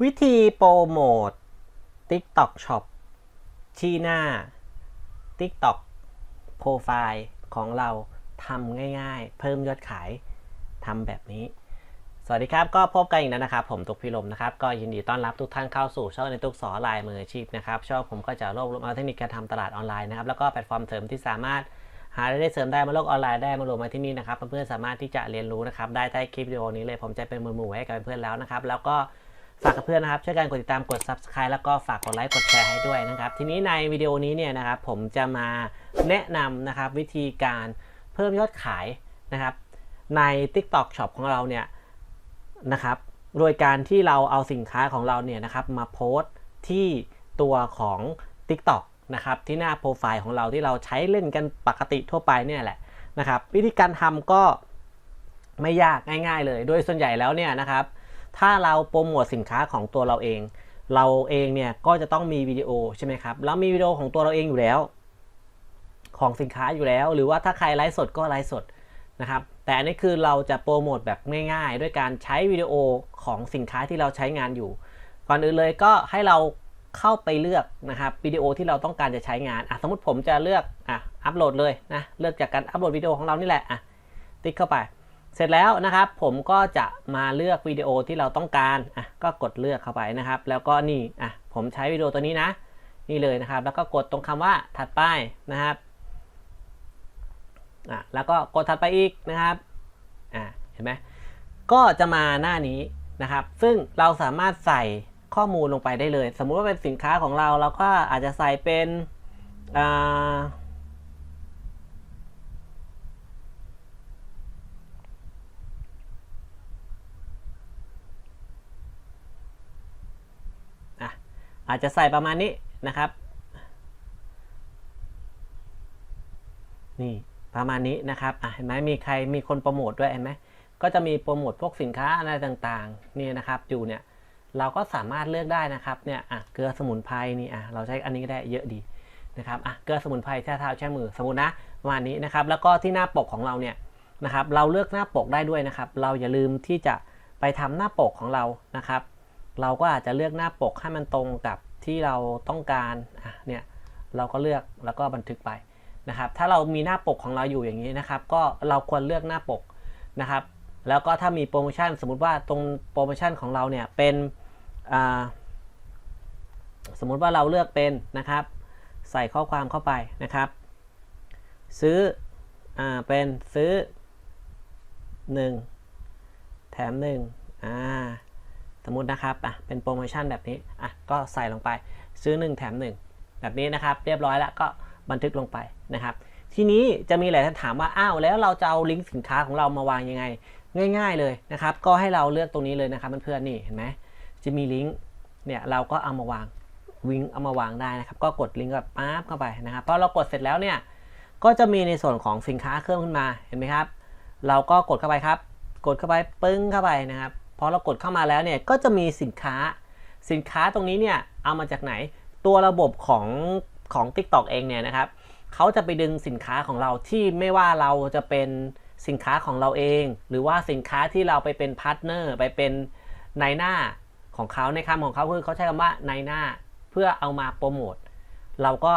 วิธีโปรโมท TikTok Shop ที่หน้า TikTok โปรไฟล์ของเราทำง่ายๆ เพิ่มยอดขายทำแบบนี้ สวัสดีครับ ก็พบกันอีกแล้วนะครับ ผมตุกพิรมนะครับ ก็ยินดีต้อนรับทุกท่านเข้าสู่ช่องในตุกสอไลน์มืออาชีพนะครับ ช่องผมก็จะรวบรวมเอาเทคนิคการทำตลาดออนไลน์นะครับ แล้วก็แพลตฟอร์มเสริมที่สามารถหารายได้เสริมได้มาโลกออนไลน์ได้มารวมมาที่นี่นะครับเพื่อนๆสามารถที่จะเรียนรู้นะครับได้ใต้คลิปวิดีโอนี้เลย ผมจะเป็นมือหมู่ให้กับเพื่อนๆแล้วนะครับ แล้วก็ ฝากกับเพื่อนนะครับ ช่วยกันกดติดตามกด subscribe แล้วก็ฝากกดไลค์กดแชร์ให้ด้วยนะครับ ทีนี้ในวิดีโอนี้เนี่ยนะครับ ผมจะมาแนะนำนะครับวิธีการเพิ่มยอดขายนะครับ ใน TikTok Shop ของเราเนี่ยนะครับ โดยการที่เราเอาสินค้าของเราเนี่ยนะครับ มาโพสต์ที่ตัวของ TikTok นะครับที่หน้าโปรไฟล์ของเราที่เราใช้เล่นกันปกติทั่วไปเนี่ยแหละนะครับ วิธีการทำก็ไม่ยากง่าย ๆ เลย โดยส่วนใหญ่แล้วเนี่ยนะครับ ถ้าเราโปรโมทสินค้าของตัวเราเอง เราเองเนี่ยก็จะต้องมีวิดีโอใช่ไหมครับแล้วมีวิดีโอของตัวเราเองอยู่แล้ว ของสินค้าอยู่แล้ว หรือว่าถ้าใครไลฟ์สดก็ไลฟ์สดนะครับแต่อันนี้คือเราจะโปรโมทแบบง่ายๆ ด้วยการใช้วิดีโอของสินค้าที่เราใช้งานอยู่ ก่อนอื่นเลยก็ให้เราเข้าไปเลือกนะครับวิดีโอที่เราต้องการจะใช้งานอะสมมติผมจะเลือกอะอัปโหลดเลยนะเลือกจากการอัปโหลดวิดีโอของเรานี่แหละอะติ๊กเข้าไป เสร็จแล้วนะครับ ผมก็จะมาเลือกวิดีโอที่เราต้องการอะก็กดเลือกเข้าไปนะครับ แล้วก็นี่อะผมใช้วิดีโอตัวนี้นะ นี่เลยนะครับ แล้วก็กดตรงคำว่าถัดไปนะครับอะแล้วก็กดถัดไปอีกนะครับอะเห็นไหมก็จะมาหน้านี้นะครับ ซึ่งเราสามารถใส่ข้อมูลลงไปได้เลย สมมุติว่าเป็นสินค้าของเราเราก็อาจจะใส่เป็นอ่า อะ อาจจะใส่ประมาณนี้นะครับ นี่ประมาณนี้นะครับเห็นไหมมีใครมีคนโปรโมทด้วยเห็นไหมก็จะมีโปรโมทพวกสินค้าอะไรต่างๆนี่นะครับอยู่เนี่ยเราก็สามารถเลือกได้นะครับเนี่ยอะเกลือสมุนไพรนี่อะเราใช้อันนี้ก็ได้เยอะดีนะครับอะเกลือสมุนไพรแช่เท้าแช่มือสมมตินะประมาณนี้นะครับ แล้วก็ที่หน้าปกของเราเนี่ยนะครับ เราเลือกหน้าปกได้ด้วยนะครับ เราอย่าลืมที่จะไปทำหน้าปกของเรานะครับ เราก็อาจจะเลือกหน้าปกให้มันตรงกับที่เราต้องการเนี่ยเราก็เลือกแล้วก็บันทึกไปนะครับ ถ้าเรามีหน้าปกของเราอยู่อย่างนี้นะครับ ก็เราควรเลือกหน้าปกนะครับ แล้วก็ถ้ามีโปรโมชั่นสมมุติว่าตรงโปรโมชั่นของเราเนี่ยเป็นสมมุติว่าเราเลือกเป็นนะครับ ใส่ข้อความเข้าไปนะครับ ซื้ออเป็นซื้อ 1 แถม1อ่า สมมตินะครับอะเป็นโปรโมชั่นแบบนี้อะก็ใส่ลงไปซื้อ 1 แถม 1 แบบนี้นะครับ เรียบร้อยแล้วก็บันทึกลงไปนะครับ ทีนี้จะมีหลายท่านถามว่าอ้าวแล้วเราจะเอาลิงก์สินค้าของเรามาวางยังไง ง่าย ๆเลยนะครับ ก็ให้เราเลือกตรงนี้เลยนะครับเพื่อนๆนี่เห็นไหมจะมีลิงก์เนี่ยเราก็เอามาวางวิงเอามาวางได้นะครับ ก็กดลิงก์แบบป๊าบเข้าไปนะครับพอเรากดเสร็จแล้วเนี่ยก็จะมีในส่วนของสินค้าเครื่องขึ้นมาเห็นไหมครับ เราก็กดเข้าไปครับ กดเข้าไปปึ้งเข้าไปนะครับ อเรากดเข้ามาแล้วเนี่ยก็จะมีสินค้า สินค้าตรงนี้เนี่ยเอามาจากไหน ตัวระบบของของ TikTok เองเนี่ยนะครับเขาจะไปดึงสินค้าของเราที่ไม่ว่าเราจะเป็นสินค้าของเราเอง หรือว่าสินค้าที่เราไปเป็นพาร์ทเนอร์ไปเป็นในหน้าของเขาในคำของเขาคือเขาใช้คำว่าในหน้าเพื่อเอามาโปรโมทเราก็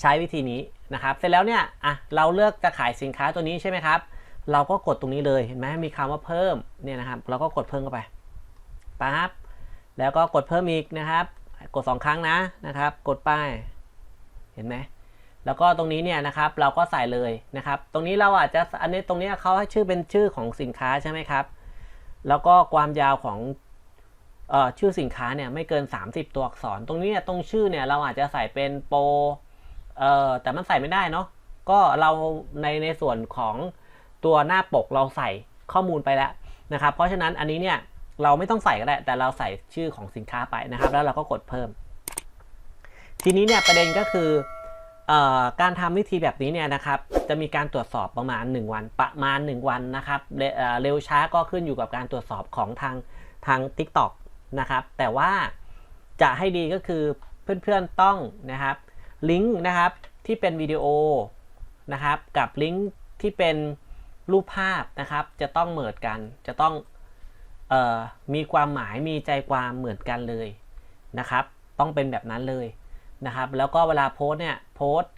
ใช้วิธีนี้นะครับ เสร็จแล้วเนี่ยอะเราเลือกจะขายสินค้าตัวนี้ใช่ไหมครับ เราก็กดตรงนี้เลยเห็นไหมมีคำว่าเพิ่มเนี่ยนะครับ เราก็กดเพิ่มเข้าไปปั๊บแล้วก็กดเพิ่มอีกนะครับ กด 2 ครั้งนะนะครับ กดไปเห็นไหมแล้วก็ตรงนี้เนี่ยนะครับเราก็ใส่เลยนะครับ ตรงนี้เราอาจจะอันนี้ตรงนี้เขาให้ชื่อเป็นชื่อของสินค้าใช่ไหมครับ แล้วก็ความยาวของเอ่อชื่อสินค้าเนี่ยไม่เกิน 30 ตัวอักษร ตรงนี้ตรงชื่อเนี่ยเราอาจจะใส่เป็นโปรเอ่อแต่มันใส่ไม่ได้เนาะก็เราในในส่วนของ ตัวหน้าปกเราใส่ข้อมูลไปแล้วนะครับ เพราะฉะนั้นอันนี้เนี่ยเราไม่ต้องใส่ก็ได้ แต่เราใส่ชื่อของสินค้าไปนะครับ แล้วเราก็กดเพิ่ม ทีนี้เนี่ยประเด็นก็คืออการทำวิธีแบบนี้เนี่ยนะครับ จะมีการตรวจสอบประมาณ 1 วัน ประมาณ 1 วันนะครับเเร็วช้าก็ขึ้นอยู่กับการตรวจสอบของทางทาง TikTok นะครับ แต่ว่าจะให้ดีก็คือเพื่อนๆต้องนะครับลิงก์นะครับที่เป็นวิดีโอนะครับกับลิงก์ที่เป็น รูปภาพนะครับ จะต้องเหมือนกัน จะต้องออมีความหมายมีใจความเหมือนกันเลยนะครับ ต้องเป็นแบบนั้นเลยนะครับ แล้วก็เวลาโพสเนี่ยโพสต์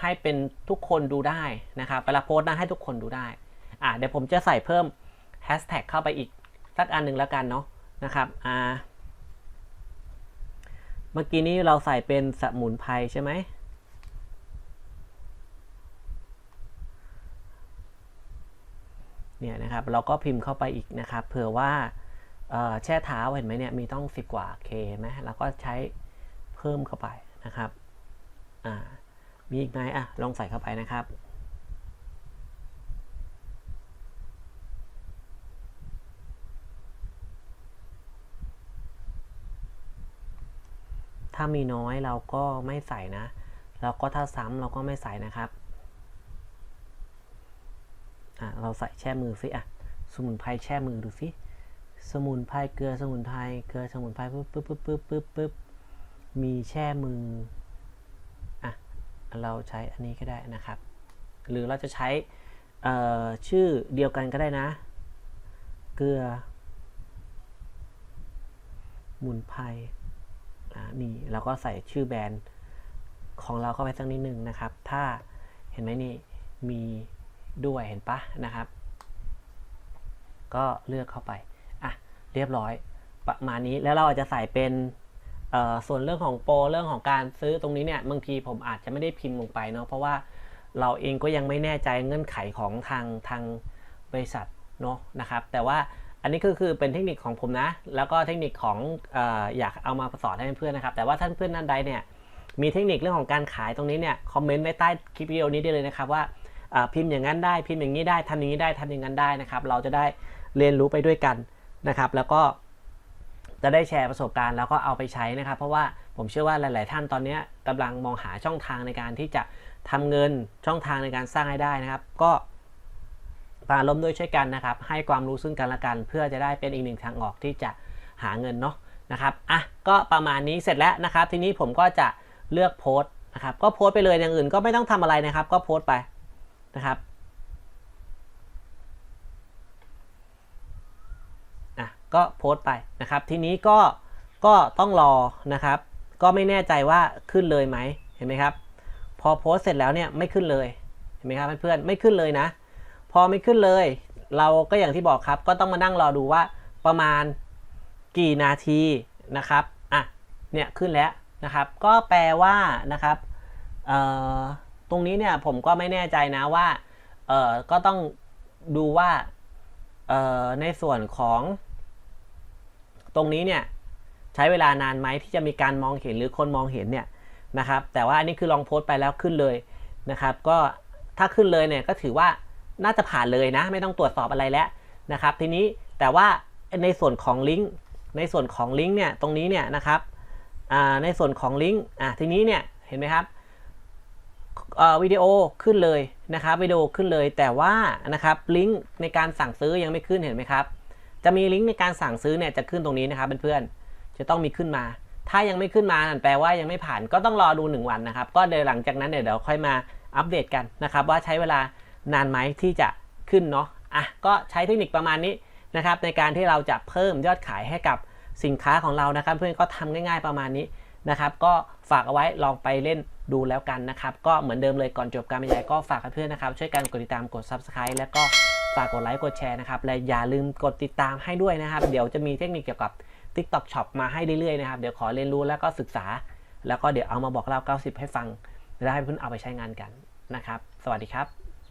ให้เป็นทุกคนดูได้นะครับ เวลาโพสต์นะให้ทุกคนดูได้อะเดี๋ยวผมจะใส่เพิ่มแฮชแท็กเข้าไปอีกสักอันหนึ่งแล้วกันเนาะนะครับอ่าเมื่อกี้นี้เราใส่เป็นสมุนไพรใช่ไหม เนี่ยนะครับเราก็พิมพ์เข้าไปอีกนะครับ เผื่อว่าแช่เท้าเห็นไหมเนี่ยมีต้อง 10 กว่า K เห็นไหมเราก็ใช้เพิ่มเข้าไปนะครับมีอีกไหมอะลองใส่เข้าไปนะครับถ้ามีน้อยเราก็ไม่ใส่นะ แล้วก็ถ้าซ้ำเราก็ไม่ใส่นะครับ อะ เราใส่แช่มือสิอะสมุนไพรแช่มือดูสิสมุนไพรเกลือสมุนไพรเกลือสมุนไพรปึ๊บปึ๊บปึ๊บปึ๊บปึ๊บปึ๊บมีแช่มืออะเราใช้อันนี้ก็ได้นะครับ หรือเราจะใช้ชื่อเดียวกันก็ได้นะ เกลือมุนไพรอ่านี่เราก็ใส่ชื่อแบรนด์ของเราเข้าไปสักนิดนึงนะครับ ถ้าเห็นไหมนี่มี ด้วยเห็นปะนะครับ ก็เลือกเข้าไปอะเรียบร้อยประมาณนี้แล้วเราอาจจะใส่เป็นส่วนเรื่องของโปรเรื่องของการซื้อตรงนี้เนี่ยบางทีผมอาจจะไม่ได้พิมพ์ลงไปเนาะเพราะว่าเราเองก็ยังไม่แน่ใจเงื่อนไขของทางทางบริษัทเนาะนะครับ แต่ว่าอันนี้ก็คือเป็นเทคนิคของผมนะ แล้วก็เทคนิคของออยากเอามาสอนให้เพื่อนนะครับ แต่ว่าท่านเพื่อนท่านใดเนี่ยมีเทคนิคเรื่องของการขายตรงนี้เนี่ยคอมเมนต์ไว้ใต้คลิปวิดีโอนี้ได้เลยนะครับว่า พิมพ์อย่างนั้นได้พิมพ์อย่างนี้ได้ทำอย่างนี้ได้ทำอย่างนั้นได้นะครับ เราจะได้เรียนรู้ไปด้วยกันนะครับ แล้วก็จะได้แชร์ประสบการณ์แล้วก็เอาไปใช้นะครับ เพราะว่าผมเชื่อว่าหลาย ๆ ท่านตอนนี้กำลังมองหาช่องทางในการที่จะทำเงินช่องทางในการสร้างรายได้นะครับ ก็ปาลมด้วยช่วยกันนะครับ ให้ความรู้ซึ่งกันและกัน เพื่อจะได้เป็นอีกหนึ่งทางออกที่จะหาเงินเนาะนะครับอะก็ประมาณนี้เสร็จแล้วนะครับ ทีนี้ผมก็จะเลือกโพสต์นะครับ ก็โพสต์ไปเลยอย่างอื่นก็ไม่ต้องทำอะไรนะครับ ก็โพสต์ไป นะครับอะก็โพสต์ไปนะครับ ทีนี้ก็ก็ต้องรอนะครับ ก็ไม่แน่ใจว่าขึ้นเลยไหมเห็นไหมครับ พอโพสต์เสร็จแล้วเนี่ยไม่ขึ้นเลยเห็นไหมครับเพื่อนๆไม่ขึ้นเลยนะ พอไม่ขึ้นเลย เราก็อย่างที่บอกครับ ก็ต้องมานั่งรอดูว่าประมาณกี่นาทีนะครับอะเนี่ยขึ้นแล้วนะครับ ก็แปลว่านะครับเอ่อ ตรงนี้เนี่ยผมก็ไม่แน่ใจนะว่าเอ่อก็ต้องดูว่าเอ่อในส่วนของตรงนี้เนี่ยใช้เวลานานไหมที่จะมีการมองเห็นหรือคนมองเห็นเนี่ยนะครับ แต่ว่าอันนี้คือลองโพสต์ไปแล้วขึ้นเลยนะครับ ก็ถ้าขึ้นเลยเนี่ยก็ถือว่าน่าจะผ่านเลยนะ ไม่ต้องตรวจสอบอะไรแล้วนะครับ ทีนี้แต่ว่าในส่วนของลิงก์ในส่วนของลิงก์เนี่ยตรงนี้เนี่ยนะครับอ่าในส่วนของลิงก์อะทีนี้เนี่ยเห็นไหมครับ วิดีโอขึ้นเลยนะครับวิดีโอขึ้นเลย แต่ว่านะครับลิงก์ในการสั่งซื้อยังไม่ขึ้นเห็นไหมครับ จะมีลิงก์ในการสั่งซื้อเนี่ยจะขึ้นตรงนี้นะครับเพื่อนๆจะต้องมีขึ้นมา ถ้ายังไม่ขึ้นมานั่นแปลว่ายังไม่ผ่านก็ต้องรอดู 1 วันนะครับ ก็เดี๋ยวหลังจากนั้นเดี๋ยวค่อยมาอัปเดตกันนะครับ ว่าใช้เวลานานไหมที่จะขึ้นเนาะอะก็ใช้เทคนิคประมาณนี้นะครับในการที่เราจะเพิ่มยอดขายให้กับสินค้าของเรานะครับ เพื่อนก็ทำง่าย ๆประมาณนี้นะครับ ก็ฝากเอาไว้ลองไปเล่น ดูแล้วกันนะครับ ก็เหมือนเดิมเลยก่อนจบการบรรยายก็ฝากเพื่อนนะครับ ช่วยกันกดติดตามกด subscribe แล้วก็ฝากกดไลค์กดแชร์นะครับ และอย่าลืมกดติดตามให้ด้วยนะครับ เดี๋ยวจะมีเทคนิคเกี่ยวกับ TikTok Shop มาให้เรื่อยๆนะครับ เดี๋ยวขอเรียนรู้แล้วก็ศึกษา แล้วก็เดี๋ยวเอามาบอกเล่า 90 ให้ฟัง แล้วให้เพื่อนเอาไปใช้งานกันนะครับ สวัสดีครับ